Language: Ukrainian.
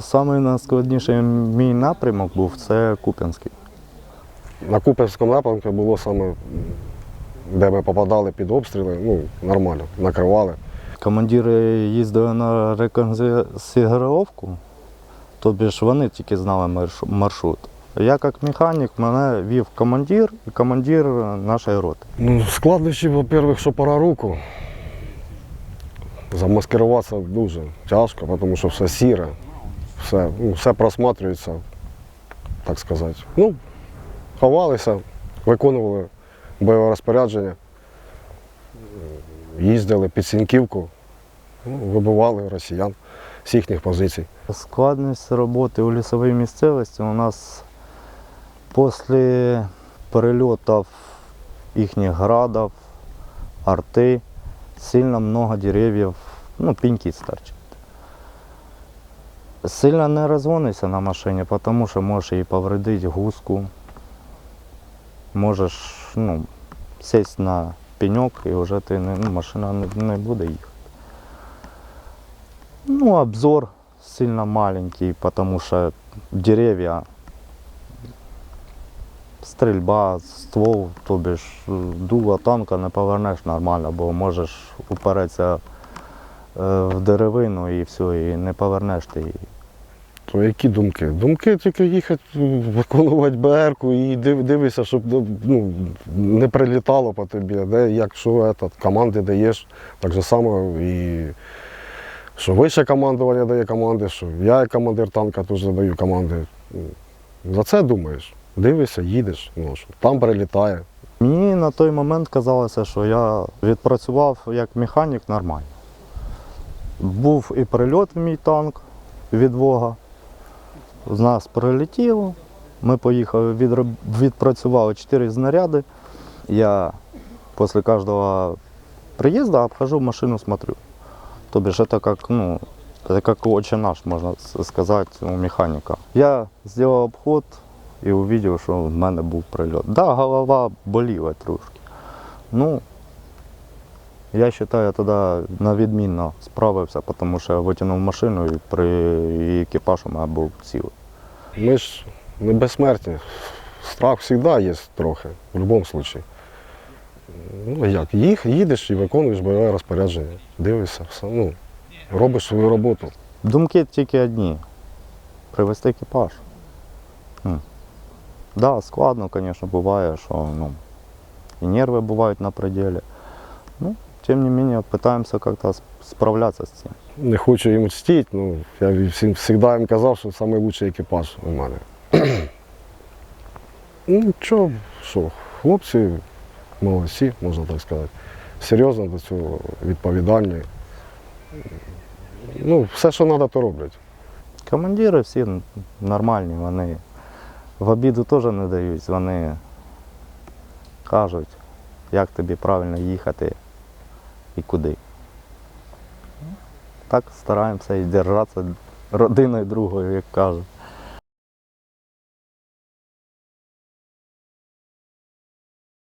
Самий найскладніший мій напрямок був це Куп'янський. На Купівському напрямку було саме, де ми попадали під обстріли, ну, нормально, накривали. Командири їздили на реконсигровку, тобі ж вони тільки знали маршрут. Я як механік, мене вів командир і командир нашої роти. Ну, складнощі, во-первых, що пора руку. Замаскируватися дуже тяжко, тому що все сіре, все, ну, все просматрюється, так сказати. Ну, ховалися, виконували бойове розпорядження, їздили під Сіньківку, ну, вибивали росіян з їхніх позицій. Складність роботи у лісовій місцевості у нас після перельотів їхніх градів, арти, сильно много деревьев, ну, пеньки торчать. Сильно не розгонишся на машині, тому що можеш її повредити гуску. Можеш ну, сісти на пеньок і вже ти не, ну, машина не, не буде їхати. Ну, обзор сильно маленький, потому что деревья, стрільба, ствол, то бишь дуло танка не повернеш нормально, бо можеш упереться е, в деревину і все, і не повернеш ти її. То які думки? Думки тільки їхати, виконувати БР-ку і див- дивишся, щоб ну, не прилітало по тобі. Де, якщо этот, команди даєш, так же само і що вище командування дає команди, що я як командир танка теж даю команди. За це думаєш. Дивишся, їдеш, ну, що там прилітає. Мені на той момент казалося, що я відпрацював як механік нормально. Був і прильот в мій танк від Вога. З нас прилетіло. Ми поїхали, відпрацювали 4 снаряди. Я після кожного приїзду обхожу машину, смотрю. Тобто ж це як, ну, це як отче наш, можна сказати, у механіка. Я зробив обход і побачив, що в мене був прильот. Так, да, голова боліла трошки. Ну, я вважаю, я тоді на відмінно справився, тому що я витягнув машину і при і екіпаж у мене був цілий. Ми ж не безсмертні. Страх завжди є трохи, в будь-якому випадку. Ну як, їх, їдеш і виконуєш бойове розпорядження. Дивишся, все, ну, робиш свою роботу. Думки тільки одні. Привезти екіпаж. Так, да, складно, звісно, буває, що ну, і нерви бувають на пределі. Ну, тим не менее, намагаємося як-то справлятися з цим. Не хочу їм мстити, ну, я всім завжди їм казав, що найкращий екіпаж у мене. ну, що, що, хлопці молодці, можна так сказати. Серйозно до цього відповідальні. Ну, все, що треба, то роблять. Командири всі нормальні, вони в обіду теж не дають, вони кажуть, як тобі правильно їхати і куди. Так стараємося і держатися родиною другою, як кажуть.